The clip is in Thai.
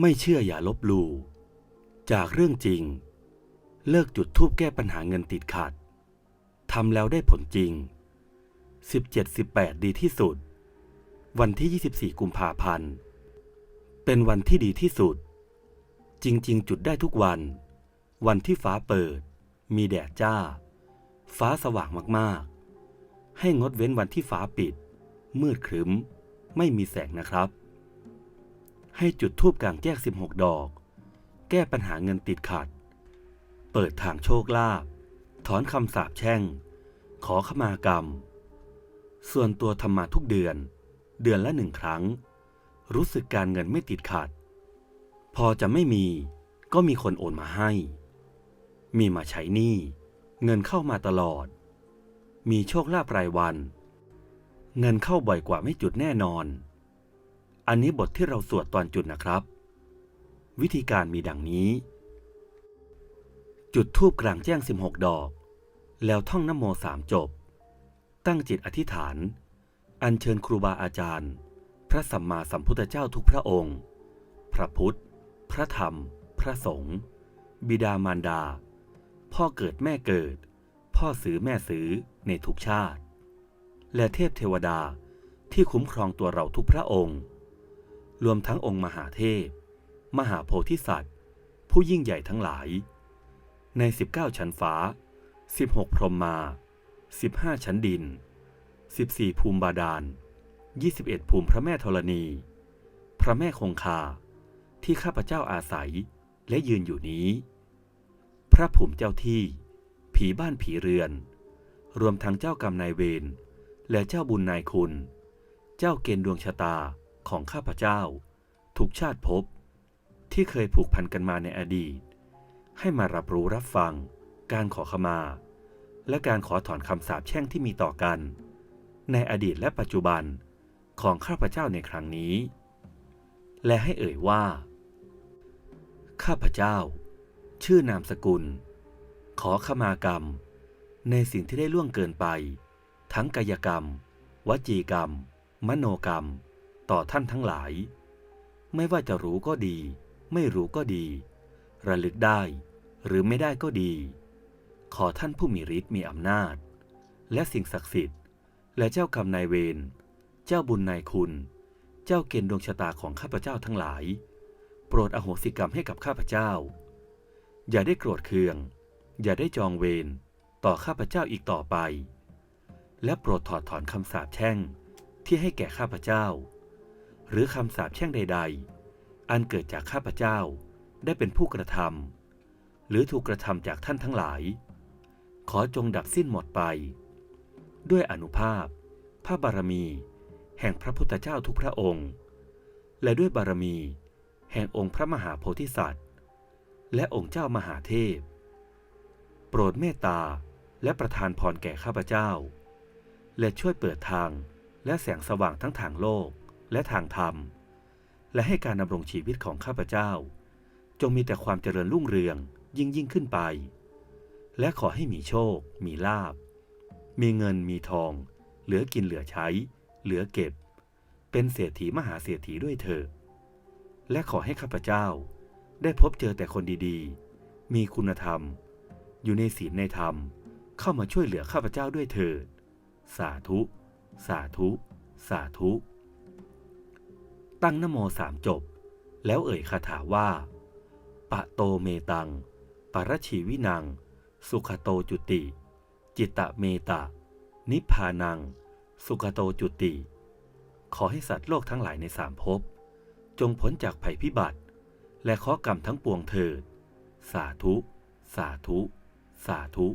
ไม่เชื่ออย่าลบหลู่จากเรื่องจริง เลิกจุดทูบแก้ปัญหาเงินติดขัดทำแล้วได้ผลจริง 17-18 ดีที่สุด วันที่ 24 กุมภาพันธ์ เป็นวันที่ดีที่สุด จริง ๆ จุดได้ทุกวัน วันที่ฟ้าเปิด มีแดดจ้า ฟ้าสว่างมากๆ ให้งดเว้นวันที่ฟ้าปิด มืดครึ้ม ไม่มีแสงนะครับ ให้จุดทูบกลางแจ้ง16 ดอก แก้ปัญหาเงินติดขัด เปิดทางโชคลาภถอนคำสาปแช่ง ขอขมากรรม ส่วนตัวทำมาทุกเดือน เดือนละหนึ่งครั้ง รู้สึกการเงินไม่ติดขัด พอจะไม่มีก็มีคนโอนมาให้ มีมาใช้หนี้เงินเข้ามาตลอด มีโชคลาภรายวัน เงินเข้าบ่อยกว่าไม่จุดแน่นอน อันนี้บทที่เราสวดตอนจุดนะครับ วิธีการมีดังนี้ จุดทูบกลางแจ้ง 16 ดอก แล้วท่องนโมสามจบ ตั้งจิตอธิษฐาน อัญเชิญครูบาอาจารย์ พระสัมมาสัมพุทธเจ้าทุกพระองค์ พระพุทธ พระธรรม พระสงฆ์บิดามารดา พ่อเกิดแม่เกิด พ่อซื้อแม่ซื้อในทุกชาติ และเทพเทวดาที่คุ้มครองตัวเราทุกพระองค์ รวมทั้งองค์มหาเทพ มหาโพธิสัตว์ ผู้ยิ่งใหญ่ทั้งหลาย ใน 19 ชั้นฟ้า 16 พรหมมา 15 ชั้นดิน 14 ภูมิบาดาล 21 ภูมิพระแม่ธรณี พระแม่คงคา ที่ข้าพเจ้าอาศัยและยืนอยู่นี้ พระภูมิเจ้าที่ ผีบ้านผีเรือน รวมทั้งเจ้ากรรมนายเวรและเจ้าบุญนายคุณ เจ้าเกณฑ์ดวงชะตา ของข้าพเจ้าทุกชาติภพที่เคยผูกพันกันมาในอดีต ให้มารับรู้รับฟัง การขอขมา และการขอถอนคำสาปแช่งที่มีต่อกัน ในอดีตและปัจจุบันของข้าพเจ้าในครั้งนี้ และให้เอ่ยว่า ข้าพเจ้า ชื่อนามสกุล ขอขมากรรม ในสิ่งที่ได้ล่วงเกินไป ทั้งกายกรรม วจีกรรม มโนกรรม ต่อท่านทั้งหลาย ไม่ว่าจะรู้ก็ดี ไม่รู้ก็ดี ระลึกได้ หรือไม่ได้ก็ดี ขอท่านผู้มีฤทธิ์มีอำนาจ และสิ่งศักดิ์สิทธิ์ และเจ้ากรรมนายเวรเจ้าบุญนายคุณ เจ้าเกณฑ์ดวงชะตาของข้าพเจ้าทั้งหลาย โปรดอโหสิกรรมให้กับข้าพเจ้า อย่าได้โกรธเคือง อย่าได้จองเวรต่อข้าพเจ้าอีกต่อไป และโปรดถอดถอนคำสาปแช่งที่ให้แก่ข้าพเจ้า หรือคำสาปแช่งใด ๆ อันเกิดจากข้าพเจ้าได้เป็นผู้กระทำหรือถูกกระทำจากท่านทั้งหลาย ขอจงดับสิ้นหมดไป ด้วยอนุภาพ พระบารมี แห่งพระพุทธเจ้าทุกพระองค์ และด้วยบารมี แห่งองค์พระมหาโพธิสัตว์ และองค์เจ้ามหาเทพ โปรดเมตตาและประทานพรแก่ข้าพเจ้า และช่วยเปิดทางและแสงสว่างทั้งทางโลก และทางธรรม และให้การดำรงชีวิตของข้าพเจ้า จงมีแต่ความเจริญรุ่งเรืองยิ่งยิ่งขึ้นไป และขอให้มีโชค มีลาบ มีเงินมีทอง เหลือกินเหลือใช้ เหลือเก็บ เป็นเศรษฐีมหาเศรษฐีด้วยเถอะและขอให้ข้าพเจ้า ได้พบเจอแต่คนดีๆ มีคุณธรรม อยู่ในศีลในธรรม เข้ามาช่วยเหลือข้าพเจ้าด้วยเถิด สาธุ สาธุ สาธุ ตั้งนโมสามจบ แล้วเอ่ยคาถาว่า ปะโตเมตัง ปรชีวินัง สุขโตจุติ จิตตะเมตะ นิพพานัง สุขโตจุติ ขอให้สัตว์โลกทั้งหลายในสามภพ จงพ้นจากภัยพิบัติ และข้อกรรมทั้งปวงเถิด สาธุ สาธุ สาธุ